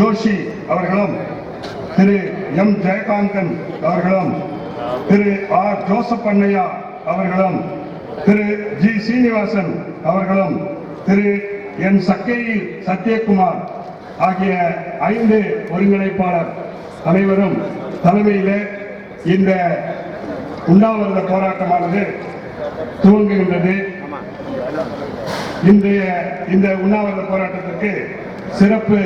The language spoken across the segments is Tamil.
ஜோஷி அவர்களும் திரு எம். ஜெயகாந்தன் அவர்களும் திரு ஆர். ஜோசப் அண்ணையா அவர்களும் திரு ஜி. சீனிவாசன் அவர்களும் திரு என். சக்கையில் சத்யகுமார் ஆகிய ஐந்து ஒருங்கிணைப்பாளர் அனைவரும் தலைமையிலே இந்த உண்ணாவிரத போராட்டமானது துவங்குகின்றது. இன்றைய இந்த உண்ணாவிரத போராட்டத்திற்கு சிறப்பு.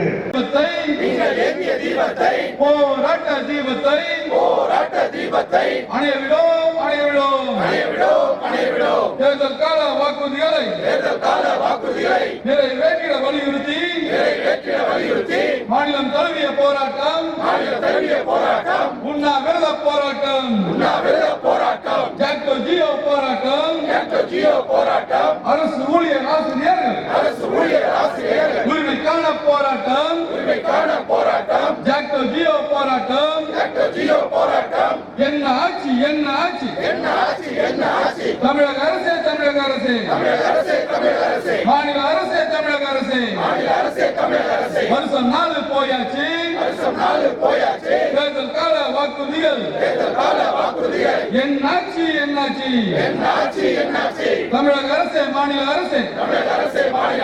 போராட்ட தீபத்தை போராட்ட தீபத்தை அணையவிடும் அணையவிடும். அணையவிடும் அணையவிடும். தேர்தல் கால வாக்குறுதிகளை தேர்தல் கால வாக்குறுதிகளை நிறைவேற்றிட வலியுறுத்தி நிறைவேற்றிட வலியுறுத்தி மாநிலம் தழுவிய போராட்டம் மாநில தழுவிய போராட்டம் உண்ணாவிரத போராட்டம் உண்ணாவிரத போராட்டம் ஜாக்டோ ஜியோ போராட்டம் ஜாக்டோ ஜியோ போராட்டம் அரசு ஊழியர் ஆசிரியர்கள் அரசு ஊழியர் ஆசிரியர்கள் உரிமைக்கான போராட்டம் உரிமைக்கான போராட்டம் ஜாக்டோ ஜியோ போராட்டம் ஜாக்டோ ஜியோ போராட்டம். என்ன ஆட்சி என்ன ஆட்சி? என்ன ஆட்சி என்ன ஆட்சி? தமிழக அரசே தமிழக அரசே. தமிழக அரசே தமிழக அரசே. மாநில அரசே தமிழக அரசே. மாநில அரசே தமிழக அரசே. வருஷம் நாலு போயாச்சு. வருஷம் நாலு போயாச்சு. தேர்தல் கால வாக்குறுதிகள். தேர்தல் கால வாக்குறுதிகள். என்னாச்சு என்னாச்சு என்ன ஆட்சி. என்ன ஆட்சி. தமிழக அரசே மாநில அரசே. தமிழக அரசே மாநில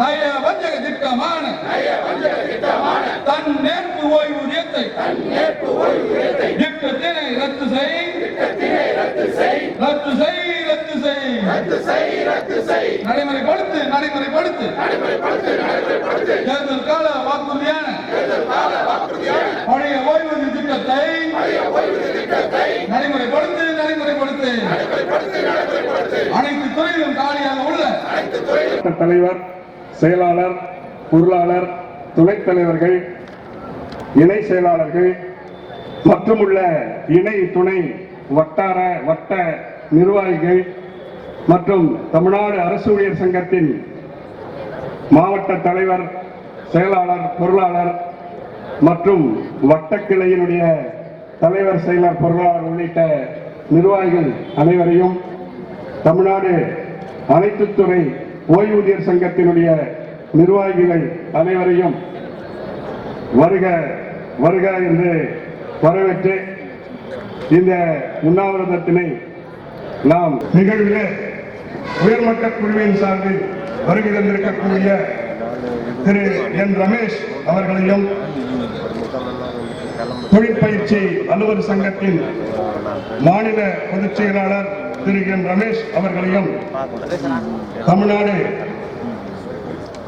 நய வஞ்சக திட்டமான தன் நேர்ப்பு ஓய்வூதியத்தை திட்டத்தினை ரத்து செய். ரத்து செய். ரத்து செய் நடைமுறைப்படுத்து நடைமுறைப்படுத்து. தேர்தல் கால வாக்குறுதியான தேர்தல் கால வாக்குறுதியான பழைய ஓய்வூதிய திட்டத்தை பழைய ஓய்வூதிய திட்டத்தை நடைமுறைப்படுத்து நடைமுறைப்படுத்து. அனைத்து துறையிலும் காலியாக உள்ள தலைவர் செயலாளர் பொருளாளர் துணைத் தலைவர்கள் இணை செயலாளர்கள் மற்றும் உள்ள இணை துணை வட்டார வட்ட நிர்வாகிகள் மற்றும் தமிழ்நாடு அரசு ஊழியர் சங்கத்தின் மாவட்ட தலைவர் செயலாளர் பொருளாளர் மற்றும் வட்டக்கிளையினுடைய தலைவர் செயலர் பொருளாளர் உள்ளிட்ட நிர்வாகிகள் அனைவரையும் தமிழ்நாடு அனைத்து துறை ஓய்வூதியர் சங்கத்தினுடைய நிர்வாகிகள் அனைவரையும் வருக வருக என்று வரவேற்று இந்த உண்ணாவிரதத்தினை நாம் நிகழ்வில் உயர்மட்ட குழுவின் சார்பில் வருகை தந்திருக்கக்கூடிய திரு என் ரமேஷ் அவர்களையும் தொழிற்பயிற்சி அலுவலர் சங்கத்தின் மாநில பொதுச் செயலாளர் திரு என் ரமேஷ் அவர்களையும் தமிழ்நாடு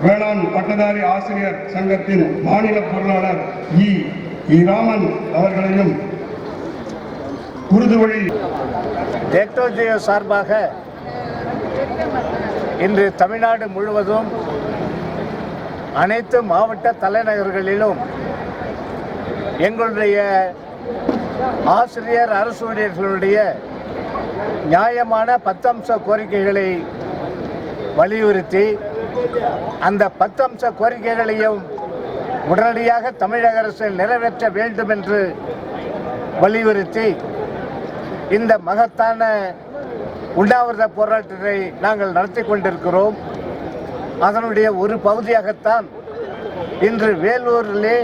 வேளாண் பட்டதாரி ஆசிரியர் சங்கத்தின் மாநில பொருளாளர் இ. ராமன் அவர்களையும் உருது வழி டெக்டோஜியோ சார்பாக இன்று தமிழ்நாடு முழுவதும் அனைத்து மாவட்ட தலைநகர்களிலும் எங்களுடைய ஆசிரியர் அரசு ஊழியர்களுடைய நியாயமான பத்தம்ச கோரிக்கைகளை வலியுறுத்தி அந்த பத்தம்ச கோரிக்கைகளையும் உடனடியாக தமிழக அரசு நிறைவேற்ற வேண்டும் என்று வலியுறுத்தி இந்த மகத்தான உண்ணாவிரத போராட்டத்தை நாங்கள் நடத்தி கொண்டிருக்கிறோம். அதனுடைய ஒரு பகுதியாகத்தான் இன்று வேலூரிலே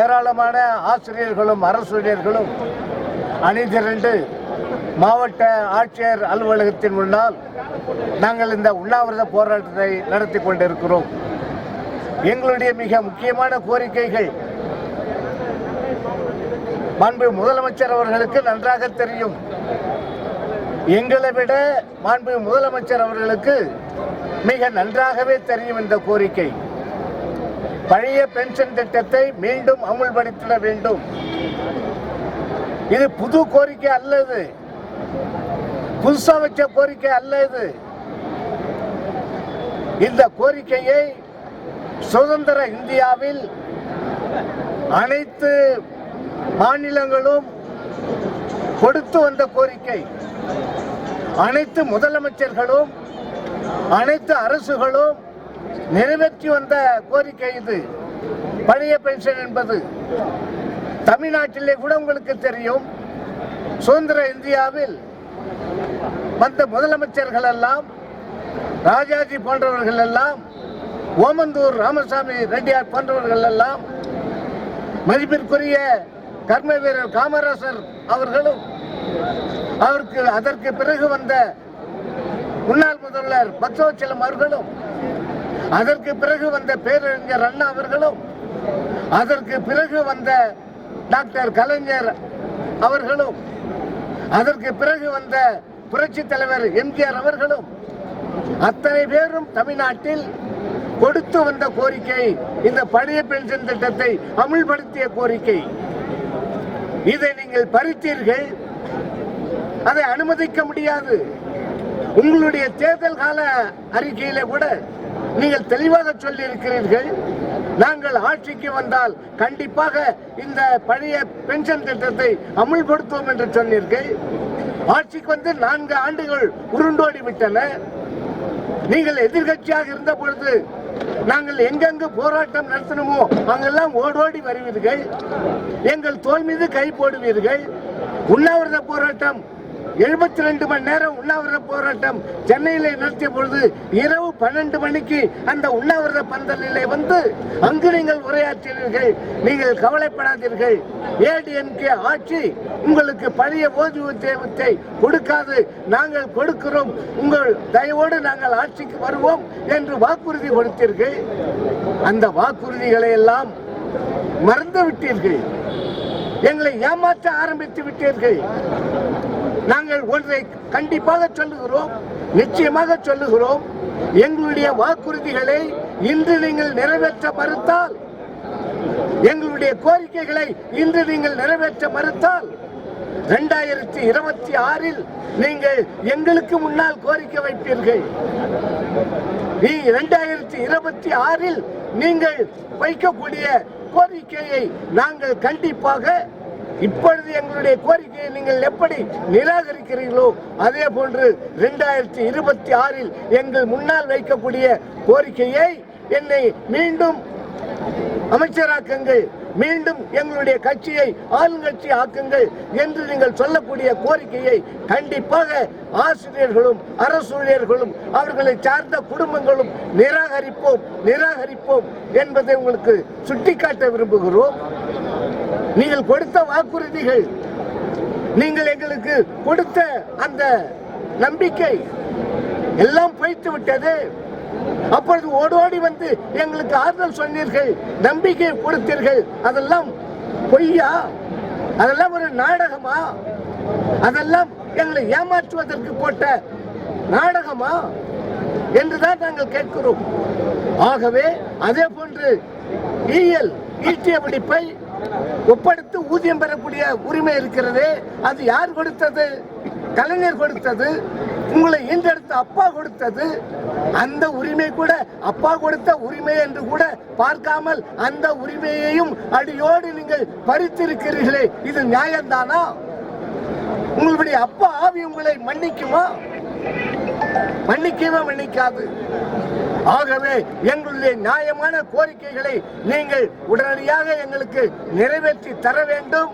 ஏராளமான ஆசிரியர்களும் அரசூழியர்களும் அணிதிரண்டு மாவட்ட ஆட்சியர் அலுவலகத்தின் முன்னால் நாங்கள் இந்த உண்ணாவிரத போராட்டத்தை நடத்தி கொண்டிருக்கிறோம். எங்களுடைய மிக முக்கியமான கோரிக்கைகள் மாண்பு முதலமைச்சர் அவர்களுக்கு நன்றாக தெரியும். எங்களை விட மாண்பு முதலமைச்சர் அவர்களுக்கு மிக நன்றாகவே தெரியும் இந்த கோரிக்கை. பழைய பென்ஷன் திட்டத்தை மீண்டும் அமுல்படுத்திட வேண்டும். இது புது கோரிக்கை அல்ல இது. புதுசா வச்ச கோரிக்கை அல்ல இது. இந்த கோரிக்கையை சுதந்திர இந்தியாவில் அனைத்து மாநிலங்களும் கொடுத்து வந்த கோரிக்கை. அனைத்து முதலமைச்சர்களும் அனைத்து அரசுகளும் நிறைவேற்றி வந்த கோரிக்கை இது. பழைய பென்ஷன் என்பது தமிழ்நாட்டிலே கூட உங்களுக்கு தெரியும். சுதந்திர இந்தியாவில் வந்த முதலமைச்சர்கள் எல்லாம் ராஜாஜி போன்றவர்கள் எல்லாம் ஓமந்தூர் ராமசாமி ரெட்டியார் போன்றவர்கள் எல்லாம் மதிப்பிற்குரிய கர்ம வீரர் காமராசர் அவர்களும் அவருக்கு அதற்கு பிறகு வந்த முன்னாள் முதல்வர் பக்தவச்சலம் அவர்களும் அதற்கு பிறகு வந்த பேரறிஞர் அண்ணா அவர்களும் அதற்கு பிறகு வந்த டாக்டர் கலைஞர் அவர்களும் அதற்கு பிறகு வந்த புரட்சி தலைவர் எம்ஜிஆர் அவர்களும் அத்தனை பேரும் தமிழ்நாட்டில் கொடுத்து வந்த கோரிக்கை இந்த பழைய பென்ஷன் திட்டத்தை அமுல்படுத்திய கோரிக்கை. இதை நீங்கள் பறித்தீர்கள் அதை அனுமதிக்க முடியாது. உங்களுடைய தேர்தல் கால அறிக்கையில கூட நீங்கள் தெளிவாக சொல்லி இருக்கிறீர்கள் நாங்கள் ஆட்சிக்கு வந்தால் கண்டிப்பாக இந்த பழைய பென்ஷன் திட்டத்தை அமுல்படுத்துவோம் என்று சொன்னீர்கள். ஆட்சிக்கு வந்து நான்கு ஆண்டுகள் உருண்டோடி விட்டன. நீங்கள் எதிர்கட்சியாக இருந்த பொழுது நாங்கள் எங்கெங்கு போராட்டம் நடத்தணுமோ அங்கெல்லாம் ஓடோடி வருவீர்கள். எங்கள் தோல் மீது கை போடுவீர்கள். உண்ணாவிரத போராட்டம் எழுபத்தி ரெண்டு மணி நேரம் உண்ணாவிரத போராட்டம் சென்னையில நடத்திய பொழுது இரவு பன்னெண்டு மணிக்கு அந்த உண்ணாவிரத பந்தலிலே வந்து அங்கு நீங்கள் உரையாற்றினீர்கள். நீங்கள் கவலைப்படாதீர்கள். ஏடிஎம்கே ஆட்சி உங்களுக்கு பழைய ஓய்வூதியத்தை கொடுக்காது. நாங்கள் கொடுக்கிறோம். உங்கள் தயவோடு நாங்கள் ஆட்சிக்கு வருவோம் என்று வாக்குறுதி கொடுத்தீர்கள். அந்த வாக்குறுதிகளை எல்லாம் மறந்து விட்டீர்கள் எங்களை ஏமாற்ற ஆரம்பித்து விட்டீர்கள். நாங்கள் ஒன்றை கண்டிப்பாக சொல்லுகிறோம் நிச்சயமாக சொல்லுகிறோம். எங்களுடைய வாக்குறுதிகளை இன்று நீங்கள் நிறைவேற்ற மறுத்தால் எங்களுடைய கோரிக்கைகளை இன்று நீங்கள் நிறைவேற்ற மறுத்தால் இரண்டாயிரத்தி இருபத்தி ஆறில் நீங்கள் எங்களுக்கு முன்னால் கோரிக்கை வைப்பீர்கள். இரண்டாயிரத்தி இருபத்தி ஆறில் நீங்கள் வைக்கக்கூடிய கோரிக்கையை நாங்கள் கண்டிப்பாக இப்பொழுது எங்களுடைய கோரிக்கையை நீங்கள் எப்படி நிராகரிக்கிறீர்களோ அதே போன்று இரண்டாயிரத்தி இருபத்தி ஆறில் எங்கள் முன்னால் வைக்கக்கூடிய கோரிக்கையை என்னை மீண்டும் அமைச்சராக்குங்கள். மீண்டும் எங்களுடைய கட்சியை ஆளுங்கட்சி ஆக்குங்கள் என்று நீங்கள் சொல்லக்கூடிய கோரிக்கையை கண்டிப்பாக ஆசிரியர்களும் அரசூழியர்களும் அவர்களை சார்ந்த குடும்பங்களும் நிராகரிப்போம் நிராகரிப்போம் என்பதை உங்களுக்கு சுட்டிக்காட்ட விரும்புகிறோம். நீங்கள் கொடுத்த வாக்குறுதிகள் நீங்கள் எங்களுக்கு கொடுத்த அந்த நம்பிக்கை எல்லாம் பொய்த்து விட்டது. அப்பொழுது ஓடோடி வந்து எங்களுக்கு ஆறுதல் சொன்னீர்கள் நம்பிக்கை கொடுத்தீர்கள். அதெல்லாம் பொய்யா? அதெல்லாம் ஒரு நாடகமா? அதெல்லாம் எங்களை ஏமாற்றுவதற்கு போட்ட நாடகமா? என்றுதான் நாங்கள் கேட்கிறோம். ஆகவே அதே போன்று ஈயல் ஈட்டிய படிப்பை ஒப்படைத்து ஊதியம் பெறக்கூடிய உரிமை இருக்கிறது. அது யார் கொடுத்தது? கலைஞர் கொடுத்தது. உங்களை ஈண்டெடுத்த அப்பா கொடுத்தது. அந்த உரிமை கூட அப்பா கொடுத்த உரிமை என்று கூட பார்க்காமல் அந்த உரிமையையும் அடியோடு நீங்கள் பறித்திருக்கிறீர்களே. இது நியாயம்தானா? உங்களுடைய அப்பா ஆவி உங்களை மன்னிக்குமா? மன்னிக்கவே மன்னிக்காது. ஆகவே எங்களுடைய நியாயமான கோரிக்கைகளை நீங்கள் உடனடியாக எங்களுக்கு நிறைவேற்றி தர வேண்டும்.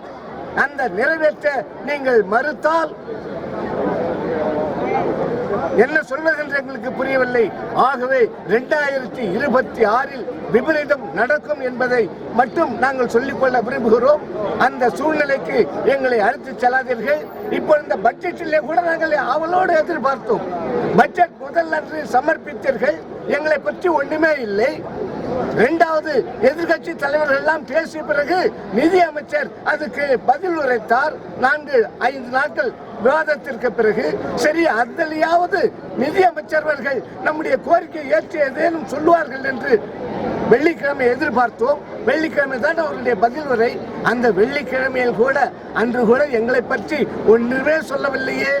அந்த நிறைவேற்ற நீங்கள் மறுத்தால் என்ன சொல்வதென்று எங்களுக்கு புரியவில்லை. ஆகவே இரண்டாயிரத்தி இருபத்தி ஆறில் விபரீதம் நடக்கும் என்பதை மட்டும் நாங்கள் சொல்லிக்கொள்ள விரும்புகிறோம். அந்த சூழ்நிலைக்கு எங்களை அழைத்து செல்லாதீர்கள். இப்போ இந்த பட்ஜெட்டிலே கூட நாங்கள் அவளோடு எதிர்பார்த்தோம். பட்ஜெட் முதல் அன்று சமர்ப்பித்தீர்கள். எங்களை பற்றி ஒன்றுமே இல்லை. இரண்டாவது எதிர்கட்சி தலைவர்கள் எல்லாம் பேசிய பிறகு நிதி அமைச்சர் அதுக்கு பதில் உரைத்தார். நான்கு ஐந்து நாட்கள் விவாதத்திற்கு பிறகு சரி அதிலையாவது நிதி அமைச்சர்கள் நம்முடைய கோரிக்கை ஏற்று ஏதேனும் சொல்லுவார்கள் என்று வெள்ளிக்கிழமை எதிர்பார்த்தோம். வெள்ளிக்கிழமை தான் அவருடைய பதில் வரை. அந்த வெள்ளிக்கிழமையில் கூட அன்று கூட எங்களை பற்றி ஒன்றுமே சொல்லவில்லையே.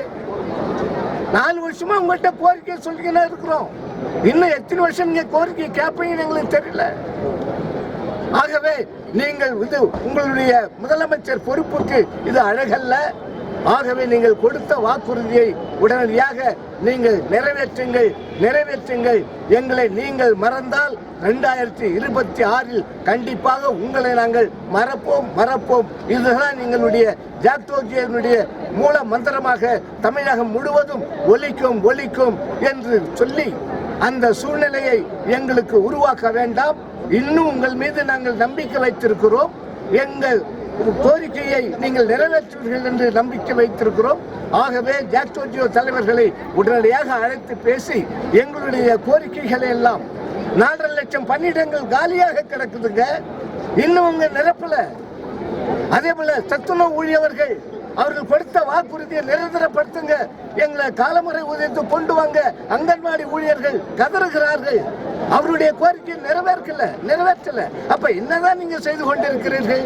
நாலு வருஷமா உங்கள்கிட்ட கோரிக்கை சொல்லிக்கினே இருக்கிறோம். இன்னும் எத்தனை வருஷம் நீங்க கோரிக்கை கேட்பீங்கன்னு எங்களுக்கு தெரியல. ஆகவே நீங்கள் இது உங்களுடைய முதலமைச்சர் பொறுப்புக்கு இது அழகல்ல. ஆகவே நீங்கள் கொடுத்த வாக்குறுதியை உடனடியாக நீங்கள் நிறைவேற்றுங்கள் நிறைவேற்றுங்கள். எங்களை நீங்கள் மறந்தால் ரெண்டாயிரத்தி இருபத்தி ஆறில் கண்டிப்பாக உங்களை நாங்கள் மறப்போம் மறப்போம். இதுதான் எங்களுடைய ஜாக்டோஜியனுடைய மூல மந்திரமாக தமிழகம் முழுவதும் ஒலிக்கும் ஒலிக்கும் என்று சொல்லி அந்த சூழ்நிலையை எங்களுக்கு உருவாக்க வேண்டாம். இன்னும் உங்கள் மீது நாங்கள் நம்பிக்கை வைத்திருக்கிறோம். எங்கள் கோரிக்கையை நீங்கள் நிறைவேற்றுவீர்கள் என்று நம்பிக்கை வைத்திருக்கிறோம். ஆகவே ஜாக்டோஜியோ தலைவர்களை உடனடியாக அழைத்து பேசி எங்களுடைய கோரிக்கைகளை எல்லாம் நாலரை லட்சம் பணியிடங்கள் காலியாக கிடக்குதுங்க. இன்னும் உங்க நிரப்பல. அதே போல சத்துணவு ஊழியவர்கள் அவர்கள் கொடுத்த வாக்குறுதியை நிரந்தரப்படுத்துங்க. எங்களை காலமுறை உதவித்து கொண்டு வாங்க. அங்கன்வாடி ஊழியர்கள் கதறுகிறார்கள். அவருடைய கோரிக்கை நிறைவேற்கல நிறைவேற்றல. அப்ப என்னதான் நீங்க செய்து கொண்டிருக்கிறீர்கள்?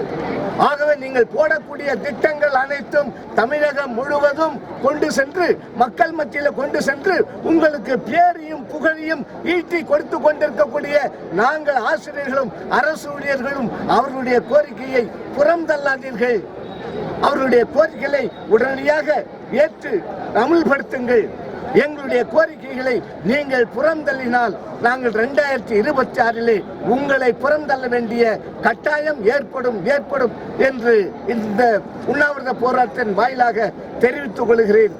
ஆகவே நீங்கள் போடக்கூடிய திட்டங்கள் அனைத்தும் தமிழகம் முழுவதும் கொண்டு சென்று மக்கள் மத்தியில் கொண்டு சென்று உங்களுக்கு பேரையும் புகழையும் ஈட்டி கொடுத்து கொண்டிருக்கக்கூடிய நாங்கள் ஆசிரியர்களும் அரசு ஊழியர்களும் அவர்களுடைய கோரிக்கையை புறம் தள்ளாதீர்கள் அவர்களுடைய கோரிக்கைகளை உடனடியாக ஏற்று அமுல்படுத்துங்கள். எங்களுடைய கோரிக்கைகளை நீங்கள் புறந்தள்ளினால் நாங்கள் ரெண்டாயிரத்தி இருபத்தி ஆறிலே உங்களை புறந்தள்ள வேண்டிய கட்டாயம் ஏற்படும் ஏற்படும் என்று இந்த உண்ணாவிரத போராட்டத்தின் வாயிலாக தெரிவித்துக் கொள்கிறேன்.